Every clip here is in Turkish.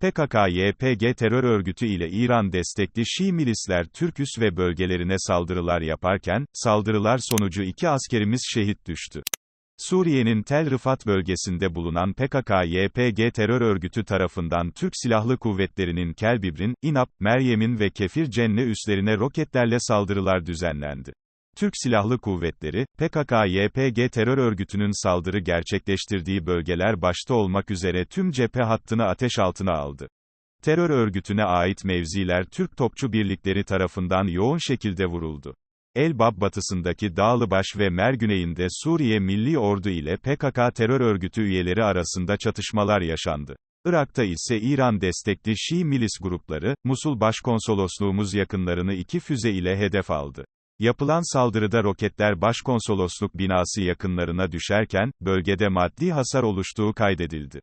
PKK-YPG terör örgütü ile İran destekli Şii milisler Türküs ve bölgelerine saldırılar yaparken, saldırılar sonucu iki askerimiz şehit düştü. Suriye'nin Tel Rifat bölgesinde bulunan PKK-YPG terör örgütü tarafından Türk Silahlı Kuvvetleri'nin Kelbibrin, İnap, Meryem'in ve Kefir Cenne üslerine roketlerle saldırılar düzenlendi. Türk Silahlı Kuvvetleri, PKK-YPG terör örgütünün saldırı gerçekleştirdiği bölgeler başta olmak üzere tüm cephe hattını ateş altına aldı. Terör örgütüne ait mevziler Türk topçu birlikleri tarafından yoğun şekilde vuruldu. Elbap batısındaki Dağlıbaş ve Mer güneyinde Suriye Milli Ordu ile PKK terör örgütü üyeleri arasında çatışmalar yaşandı. Irak'ta ise İran destekli Şii milis grupları, Musul Başkonsolosluğumuz yakınlarını iki füze ile hedef aldı. Yapılan saldırıda roketler başkonsolosluk binası yakınlarına düşerken, bölgede maddi hasar oluştuğu kaydedildi.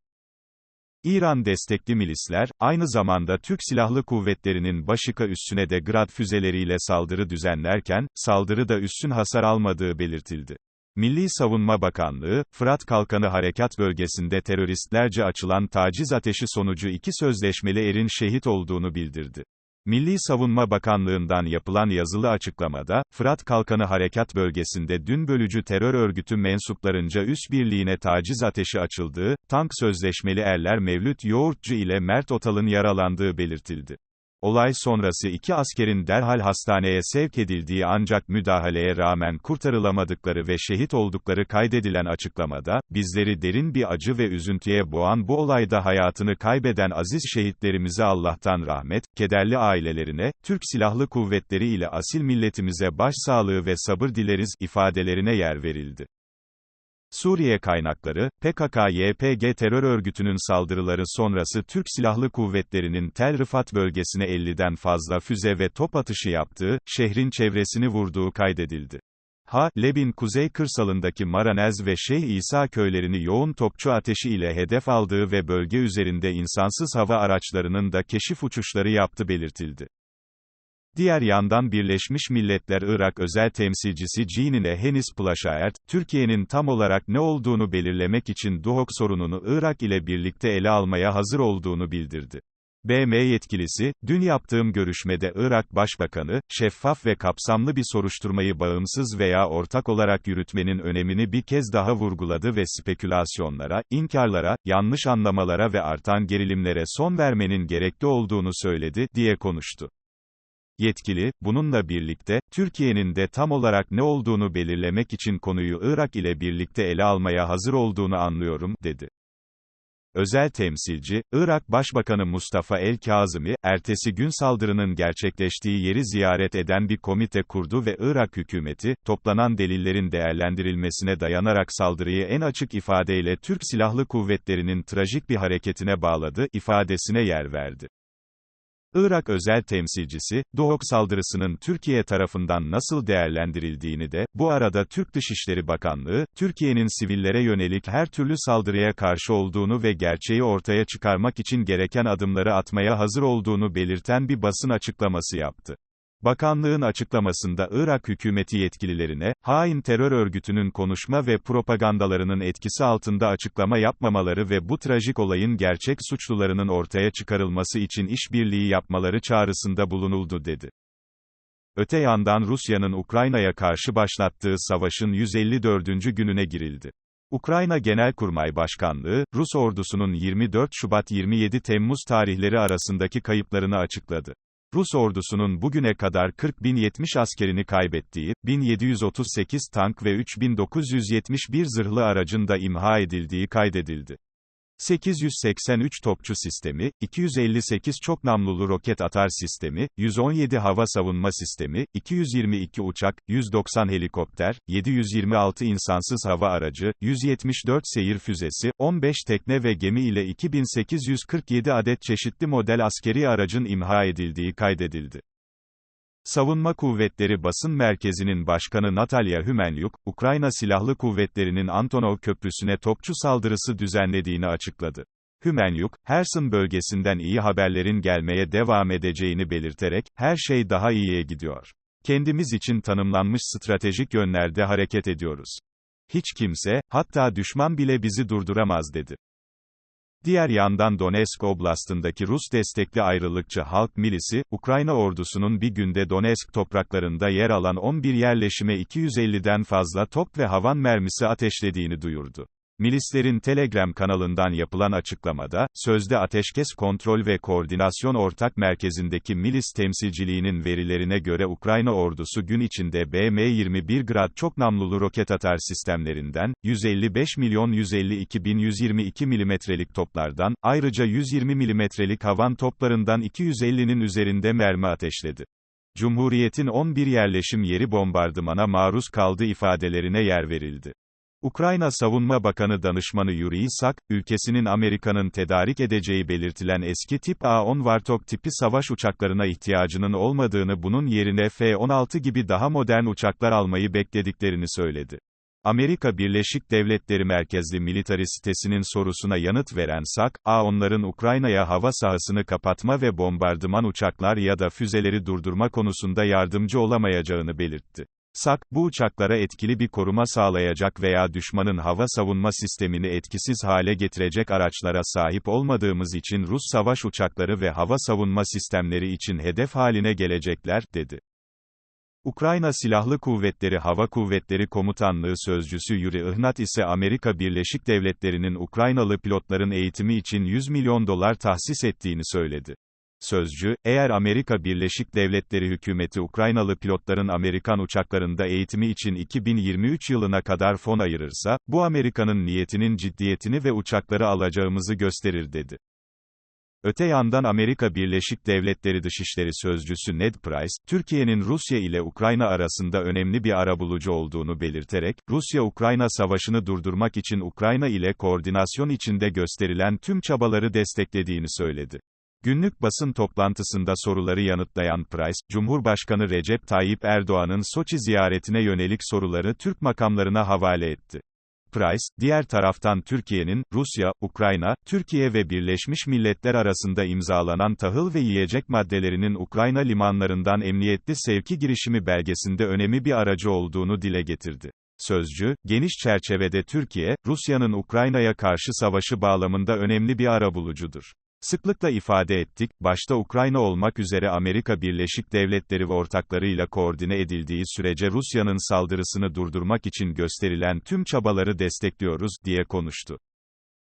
İran destekli milisler, aynı zamanda Türk Silahlı Kuvvetleri'nin Başika üssüne de Grad füzeleriyle saldırı düzenlerken, saldırıda üssün hasar almadığı belirtildi. Milli Savunma Bakanlığı, Fırat Kalkanı Harekat Bölgesi'nde teröristlerce açılan taciz ateşi sonucu iki sözleşmeli erin şehit olduğunu bildirdi. Milli Savunma Bakanlığı'ndan yapılan yazılı açıklamada, Fırat Kalkanı Harekat Bölgesi'nde dün bölücü terör örgütü mensuplarınca üs birliğine taciz ateşi açıldığı, tank sözleşmeli erler Mevlüt Yoğurtçu ile Mert Otal'ın yaralandığı belirtildi. Olay sonrası iki askerin derhal hastaneye sevk edildiği ancak müdahaleye rağmen kurtarılamadıkları ve şehit oldukları kaydedilen açıklamada, bizleri derin bir acı ve üzüntüye boğan bu olayda hayatını kaybeden aziz şehitlerimize Allah'tan rahmet, kederli ailelerine, Türk Silahlı Kuvvetleri ile asil milletimize başsağlığı ve sabır dileriz ifadelerine yer verildi. Suriye kaynakları, PKK-YPG terör örgütünün saldırıları sonrası Türk Silahlı Kuvvetleri'nin Tel Rifat bölgesine 50'den fazla füze ve top atışı yaptığı, şehrin çevresini vurduğu kaydedildi. Ha, Lebin kuzey kırsalındaki Maranez ve Şeyh İsa köylerini yoğun topçu ateşi ile hedef aldığı ve bölge üzerinde insansız hava araçlarının da keşif uçuşları yaptı belirtildi. Diğer yandan Birleşmiş Milletler Irak özel temsilcisi Jeanine Hennis Plaşaert, Türkiye'nin tam olarak ne olduğunu belirlemek için Duhok sorununu Irak ile birlikte ele almaya hazır olduğunu bildirdi. BM yetkilisi, dün yaptığım görüşmede Irak Başbakanı, şeffaf ve kapsamlı bir soruşturmayı bağımsız veya ortak olarak yürütmenin önemini bir kez daha vurguladı ve spekülasyonlara, inkarlara, yanlış anlamalara ve artan gerilimlere son vermenin gerekli olduğunu söyledi, diye konuştu. Yetkili, bununla birlikte, Türkiye'nin de tam olarak ne olduğunu belirlemek için konuyu Irak ile birlikte ele almaya hazır olduğunu anlıyorum, dedi. Özel temsilci, Irak Başbakanı Mustafa El-Kazımi, ertesi gün saldırının gerçekleştiği yeri ziyaret eden bir komite kurdu ve Irak hükümeti, toplanan delillerin değerlendirilmesine dayanarak saldırıyı en açık ifadeyle Türk Silahlı Kuvvetleri'nin trajik bir hareketine bağladı, ifadesine yer verdi. Irak özel temsilcisi, Doğuk saldırısının Türkiye tarafından nasıl değerlendirildiğini de, bu arada Türk Dışişleri Bakanlığı, Türkiye'nin sivillere yönelik her türlü saldırıya karşı olduğunu ve gerçeği ortaya çıkarmak için gereken adımları atmaya hazır olduğunu belirten bir basın açıklaması yaptı. Bakanlığın açıklamasında Irak hükümeti yetkililerine, hain terör örgütünün konuşma ve propagandalarının etkisi altında açıklama yapmamaları ve bu trajik olayın gerçek suçlularının ortaya çıkarılması için işbirliği yapmaları çağrısında bulunuldu dedi. Öte yandan Rusya'nın Ukrayna'ya karşı başlattığı savaşın 154. gününe girildi. Ukrayna Genelkurmay Başkanlığı, Rus ordusunun 24 Şubat-27 Temmuz tarihleri arasındaki kayıplarını açıkladı. Rus ordusunun bugüne kadar 40.070 askerini kaybettiği, 1738 tank ve 3971 zırhlı aracın da imha edildiği kaydedildi. 883 topçu sistemi, 258 çok namlulu roket atar sistemi, 117 hava savunma sistemi, 222 uçak, 190 helikopter, 726 insansız hava aracı, 174 seyir füzesi, 15 tekne ve gemi ile 2847 adet çeşitli model askeri aracın imha edildiği kaydedildi. Savunma Kuvvetleri Basın Merkezi'nin başkanı Natalya Hümenyuk, Ukrayna Silahlı Kuvvetleri'nin Antonov Köprüsü'ne topçu saldırısı düzenlediğini açıkladı. Hümenyuk, Herson bölgesinden iyi haberlerin gelmeye devam edeceğini belirterek, her şey daha iyiye gidiyor. Kendimiz için tanımlanmış stratejik yönlerde hareket ediyoruz. Hiç kimse, hatta düşman bile bizi durduramaz dedi. Diğer yandan Donetsk Oblast'ındaki Rus destekli ayrılıkçı halk milisi, Ukrayna ordusunun bir günde Donetsk topraklarında yer alan 11 yerleşime 250'den fazla top ve havan mermisi ateşlediğini duyurdu. Milislerin Telegram kanalından yapılan açıklamada, sözde Ateşkes Kontrol ve Koordinasyon Ortak Merkezi'ndeki milis temsilciliğinin verilerine göre Ukrayna ordusu gün içinde BM-21 Grad çok namlulu roket atar sistemlerinden, 155 milyon 152 bin 122 milimetrelik toplardan, ayrıca 120 milimetrelik havan toplarından 250'nin üzerinde mermi ateşledi. Cumhuriyet'in 11 yerleşim yeri bombardımana maruz kaldı ifadelerine yer verildi. Ukrayna Savunma Bakanı Danışmanı Yuri Sak, ülkesinin Amerika'nın tedarik edeceği belirtilen eski tip A-10 Vartok tipi savaş uçaklarına ihtiyacının olmadığını bunun yerine F-16 gibi daha modern uçaklar almayı beklediklerini söyledi. Amerika Birleşik Devletleri merkezli militari sitesinin sorusuna yanıt veren Sak, A-10'ların Ukrayna'ya hava sahasını kapatma ve bombardıman uçaklar ya da füzeleri durdurma konusunda yardımcı olamayacağını belirtti. SAK, bu uçaklara etkili bir koruma sağlayacak veya düşmanın hava savunma sistemini etkisiz hale getirecek araçlara sahip olmadığımız için Rus savaş uçakları ve hava savunma sistemleri için hedef haline gelecekler, dedi. Ukrayna Silahlı Kuvvetleri Hava Kuvvetleri Komutanlığı Sözcüsü Yuri Ihnat ise Amerika Birleşik Devletleri'nin Ukraynalı pilotların eğitimi için 100 milyon dolar tahsis ettiğini söyledi. Sözcü, eğer Amerika Birleşik Devletleri hükümeti Ukraynalı pilotların Amerikan uçaklarında eğitimi için 2023 yılına kadar fon ayırırsa, bu Amerika'nın niyetinin ciddiyetini ve uçakları alacağımızı gösterir dedi. Öte yandan Amerika Birleşik Devletleri Dışişleri Sözcüsü Ned Price, Türkiye'nin Rusya ile Ukrayna arasında önemli bir arabulucu olduğunu belirterek, Rusya-Ukrayna savaşını durdurmak için Ukrayna ile koordinasyon içinde gösterilen tüm çabaları desteklediğini söyledi. Günlük basın toplantısında soruları yanıtlayan Price, Cumhurbaşkanı Recep Tayyip Erdoğan'ın Soçi ziyaretine yönelik soruları Türk makamlarına havale etti. Price, diğer taraftan Türkiye'nin, Rusya, Ukrayna, Türkiye ve Birleşmiş Milletler arasında imzalanan tahıl ve yiyecek maddelerinin Ukrayna limanlarından emniyetli sevki girişimi belgesinde önemli bir aracı olduğunu dile getirdi. Sözcü, geniş çerçevede Türkiye, Rusya'nın Ukrayna'ya karşı savaşı bağlamında önemli bir arabulucudur. Sıklıkla ifade ettik, başta Ukrayna olmak üzere Amerika Birleşik Devletleri ve ortaklarıyla koordine edildiği sürece Rusya'nın saldırısını durdurmak için gösterilen tüm çabaları destekliyoruz, diye konuştu.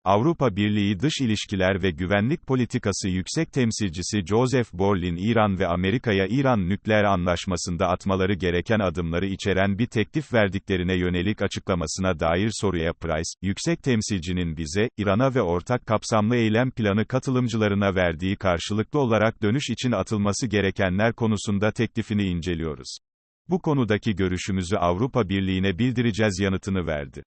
Avrupa Birliği Dış İlişkiler ve Güvenlik Politikası Yüksek Temsilcisi Joseph Borrell'in İran ve Amerika'ya İran nükleer anlaşmasında atmaları gereken adımları içeren bir teklif verdiklerine yönelik açıklamasına dair soruya Price, yüksek temsilcinin bize, İran'a ve ortak kapsamlı eylem planı katılımcılarına verdiği karşılıklı olarak dönüş için atılması gerekenler konusunda teklifini inceliyoruz. Bu konudaki görüşümüzü Avrupa Birliği'ne bildireceğiz yanıtını verdi.